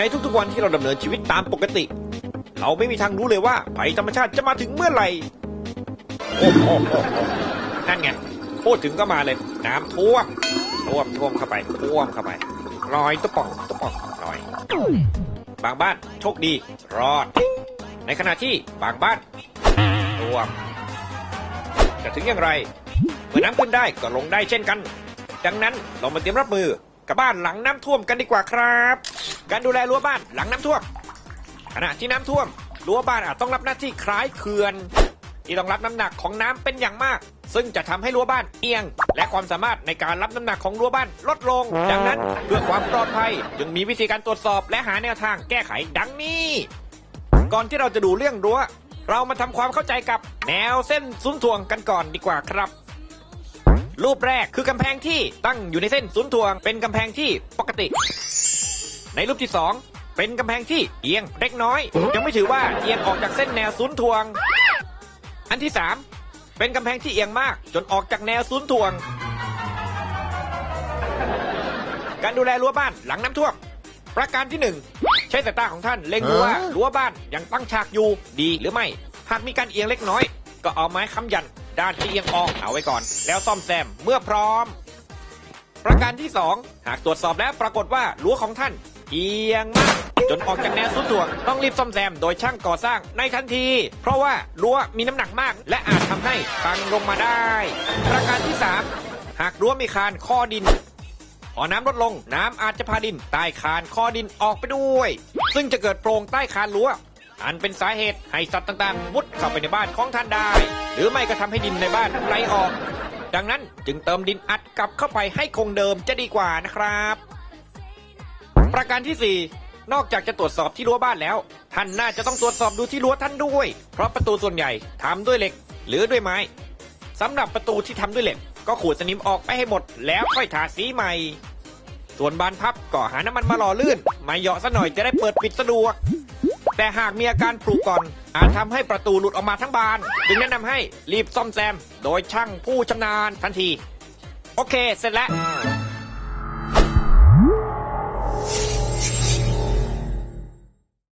ในทุกๆวันที่เราดำเนินชีวิตตามปกติ เราไม่มีทางรู้เลยว่าภัยธรรมชาติจะมาถึงเมื่อไหร่โอ้โหนั่นไงพูดถึงก็มาเลย น้ำท่วมท่วมท่วมเข้าไปท่วมเข้าไปลอยตุ๊ป่องตุ๊ป่องลอย บางบ้านโชคดีรอด ในขณะที่บางบ้านท่วมจะถึงอย่างไรเมื่อน้ำขึ้นได้ก็ลงได้เช่นกัน ดังนั้นเรามาเตรียมรับมือ กับบ้านหลังน้ำท่วมกันดีกว่าครับ การดูแลรั้วบ้านหลังน้ำท่วม ขณะที่น้ำท่วมรั้วบ้านอาจต้องรับหน้าที่คล้ายเขื่อนที่ต้องรับน้ำหนักของน้ำเป็นอย่างมาก ซึ่งจะทำให้รั้วบ้านเอียง และความสามารถในการรับน้ำหนักของรั้วบ้านลดลง ดังนั้นเพื่อความปลอดภัยจึงมีวิธีการตรวจสอบและหาแนวทางแก้ไขดังนี้ ก่อนที่เราจะดูเรื่องรั้ว เรามาทำความเข้าใจกับแนวเส้นศูนย์ถ่วงกันก่อนดีกว่าครับ รูปแรกคือกำแพงที่ตั้งอยู่ในเส้นศูนย์ถ่วง เป็นกำแพงที่ปกติ ในรูปที่สองเป็นกำแพงที่เอียงเล็กน้อย ยังไม่ถือว่าเอียงออกจากเส้นแนวศูนย์ถ่วง อันที่สามเป็นกำแพงที่เอียงมาก จนออกจากแนวศูนย์ถ่วง การดูแลรั้วบ้านหลังน้ำท่วมประการที่หนึ่งใช้สายตาของท่านเล็งดูว่ารั้วบ้านยังตั้งฉากอยู่ดีหรือไม่ หากมีการเอียงเล็กน้อย ก็เอาไม้ค้ำยัน ด้านที่เอียงออกเอาไว้ก่อน แล้วซ่อมแซมเมื่อพร้อม ประการที่สองหากตรวจสอบแล้วปรากฏว่ารั้วของท่าน เอียงมาก จนออกจากแนวสุดถ่วงต้องรีบซ่อมแซมโดยช่างก่อสร้างในทันที เพราะว่ารั้วมีน้ำหนักมาก และอาจทำให้พังลงมาได้ ประการที่สามหากรั้วมีคานข้อดินพอน้ำลดลงน้ำอาจจะพาดินใต้คานคอดินออกไปด้วย ซึ่งจะเกิดโพรงใต้คานรั้ว อันเป็นสาเหตุให้สัตว์ต่างๆมุดเข้าไปในบ้านของท่านได้ หรือไม่ก็ทำให้ดินในบ้านไหลออก ดังนั้นจึงเติมดินอัดกลับเข้าไปให้คงเดิมจะดีกว่านะครับ ประการที่ 4 นอกจากจะตรวจสอบที่รั้วบ้านแล้ว ท่านน่าจะต้องตรวจสอบดูที่รั้วท่านด้วย เพราะประตูส่วนใหญ่ทำด้วยเหล็ก หรือด้วยไม้สำหรับประตูที่ทำด้วยเหล็ก ก็ขูดสนิมออกไปให้หมด แล้วค่อยทาสีใหม่ ส่วนบานพับก็หาน้ำมันมาหล่อลื่นมาเหยาะซะหน่อยจะได้เปิดปิดสะดวก แต่หากมีอาการผุก่อน อาจทำให้ประตูหลุดออกมาทั้งบาน จึงแนะนำให้รีบซ่อมแซม โดยช่างผู้ชำนาญทันที โอเค เสร็จแล้ว